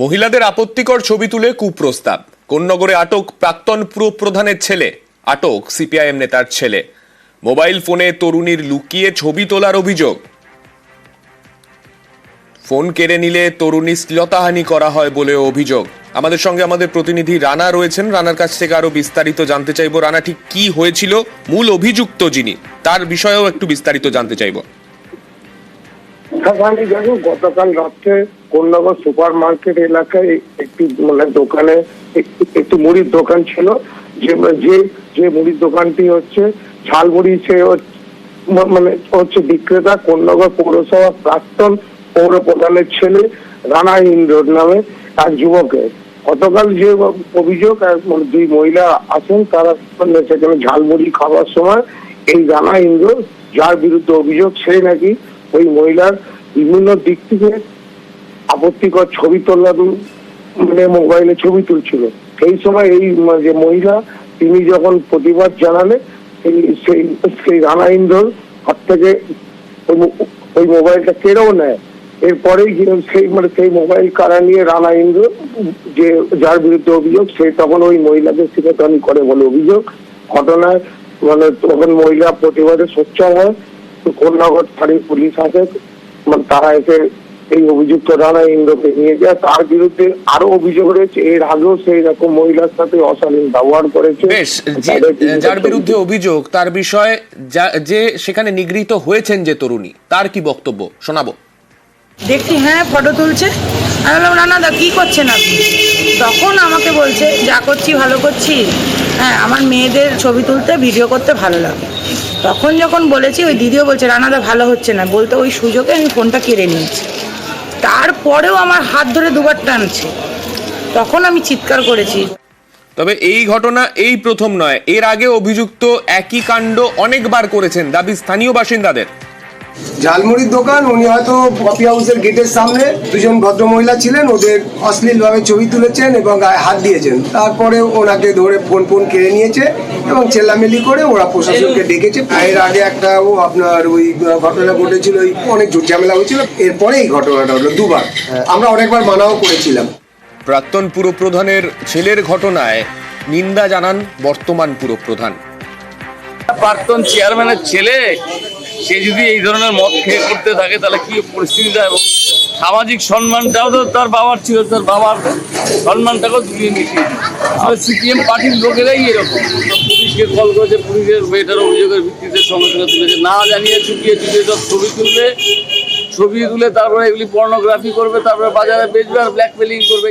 মহিলাদের আপত্তিকর ছবি তুলে কুপ্রস্তাব। কোন্নগরে আটক প্রাক্তন পুর প্রধানের ছেলে। আটক সিপিআইএম নেতার ছেলে। মোবাইল ফোনে তরুণীর লুকিয়ে ছবি তোলার অভিযোগ। ফোন কেড়ে নিলে তরুণী শ্লীলতাহানি করা হয় বলে অভিযোগ। আমাদের সঙ্গে আমাদের প্রতিনিধি রানা রয়েছেন। রানার কাছ থেকে আরও বিস্তারিত জানতে চাইব। রানা, ঠিক কি হয়েছিল? মূল অভিযুক্ত যিনি, তার বিষয়েও একটু বিস্তারিত জানতে চাইব। আমি দেখো গতকাল রাত্রে কোন্নগর সুপার মার্কেট এলাকায় একটি মানে দোকানে একটি- মুড়ির দোকান ছিল, যে যে যে মুড়ির দোকানটি হচ্ছে ঝালমুড়ি, সে মানে হচ্ছে বিক্রেতা, কোন্নগর পৌরসভা প্রাক্তন পৌর প্রধানের ছেলে রানা ইন্দ্র নামে এক যুবকের। গতকাল যে অভিযোগ মানে দুই মহিলা আছেন, তারা মানে সেখানে ঝালমুড়ি খাওয়ার সময় এই রানা ইন্দ্র, যার বিরুদ্ধে অভিযোগ, সে নাকি ওই মহিলার বিভিন্ন দিক থেকে আপত্তিকর ছবি তোলার মানে মোবাইলে ছবি তুলছিল। সেই সময় এই যে মহিলা, তিনি যখন প্রতিবাদ জানালে, সেই সেই রানা ইন্দ্র হাত থেকে ওই মোবাইলটা কেড়েও নেয়। এরপরেই যে সেই মানে সেই মোবাইল কারা নিয়ে রানা ইন্দ্র, যে যার বিরুদ্ধে অভিযোগ, সে তখন ওই মহিলাকে শিকাতানি করে বলে অভিযোগ। ঘটনায় মানে তখন মহিলা প্রতিবাদে সোচ্চার হয়। কন্যাগর ফাঁড়ির পুলিশ আসে মানে তারা এসে এই অভিযুক্ত রানা ইন্দ্রকে নিয়ে যায়। তার বিরুদ্ধে আরও অভিযোগ রয়েছে। এর আগেও সেই রকম মহিলার সাথে অশালীন ব্যবহার করেছে। বেশ যার বিরুদ্ধে অভিযোগ তার বিষয়ে যে সেখানে নিগৃহীত হয়েছেন যে তরুণী তার কি বক্তব্য? শোনাবো। দেখছি হ্যাঁ ফটো তুলছে। আমি বললাম না না দা কি করছেন আপনি? তখন আমাকে বলছে যা করছি ভালো করছি। হ্যাঁ আমার মেয়েদের ছবি তুলতে ভিডিও করতে ভালো লাগে। তখন যখন বলেছি, ওই দিদিও বলছে, রানাদা, ভালো হচ্ছে না। বলতে ওই সুযোগে আমি ফোনটা কেড়ে নিয়েছি। তারপরেও আমার হাত ধরে দুবার টানছে। তখন আমি চিৎকার করেছি। তবে এই ঘটনা এই প্রথম নয়। এর আগে অভিযুক্ত একই কাণ্ড অনেকবার করেছেন দাবি স্থানীয় বাসিন্দাদের। ঝালমুড়ির দোকান উনি হয়তো কফি হাউসের গেটের সামনে দুজন ভদ্রমহিলা ছিলেন ওদের অশ্লীলভাবে ছবি তুলেছেন এবং গায়ে হাত দিয়েছেন। তারপরে ওনাকে ধরে ফোন ফোন কেড়ে নিয়েছে এবং চেল্লামেলি করে ওরা প্রশাসনকে ডেকেছে। এর আগে একটা ও আপনার ওই ঘটনা ঘটেছিল ওই অনেক ঝুট ঝামেলা হয়েছিল। এরপরে এই ঘটনাটা হলো দুবার। আমরা অনেকবার মানাও করেছিলাম। প্রাক্তন পুরপ্রধানের ছেলের ঘটনায় নিন্দা জানান বর্তমান পুরপ্রধান। প্রাক্তন চেয়ারম্যানের ছেলে সে যদি এই ধরনের মদ খেয়ে করতে থাকে, তাহলে কি পরিস্থিতিটা এবং সামাজিক সম্মানটাও তো তার বাবার ছিল, তার বাবার সম্মানটাকেও তুলিয়ে মিশিয়ে সিপিএম পার্টির লোকেরাই এরকম। পুলিশকে কল করেছে, পুলিশের মেয়েটার অভিযোগের ভিত্তিতে সঙ্গে সঙ্গে তুলেছে। না জানিয়ে চুপিয়ে চুপিয়ে সব ছবি তুলবে, ছবি তুলে তারপরে এগুলি পর্নোগ্রাফি করবে, তারপরে বাজারে বেচবে আর ব্ল্যাকমেলিং করবে।